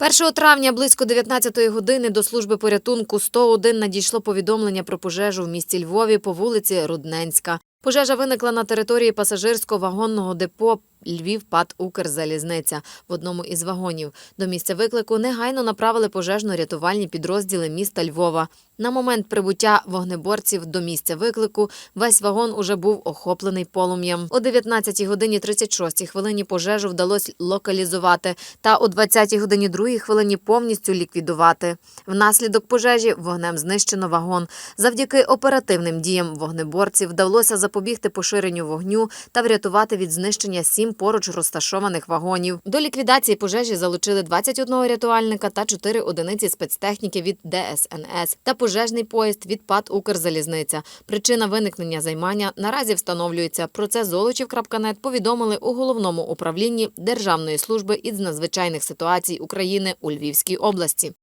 1 травня близько 19 години до служби порятунку 101 надійшло повідомлення про пожежу в місті Львові по вулиці Рудненська. Пожежа виникла на території пасажирського вагонного депо Львів ПАТ Укрзалізниця в одному із вагонів. До місця виклику негайно направили пожежно-рятувальні підрозділи міста Львова. На момент прибуття вогнеборців до місця виклику весь вагон уже був охоплений полум'ям. О 19 годині 36 хвилині пожежу вдалося локалізувати та о 20 годині 2 хвилині повністю ліквідувати. Внаслідок пожежі вогнем знищено вагон. Завдяки оперативним діям вогнеборців вдалося запобігти поширенню вогню та врятувати від знищення сім поруч розташованих вагонів. До ліквідації пожежі залучили 21 рятувальника та 4 одиниці спецтехніки від ДСНС та пожежний поїзд від ПАТ Укрзалізниця. Причина виникнення займання наразі встановлюється. Про це Золочів.нет повідомили у головному управлінні Державної служби із надзвичайних ситуацій України у Львівській області.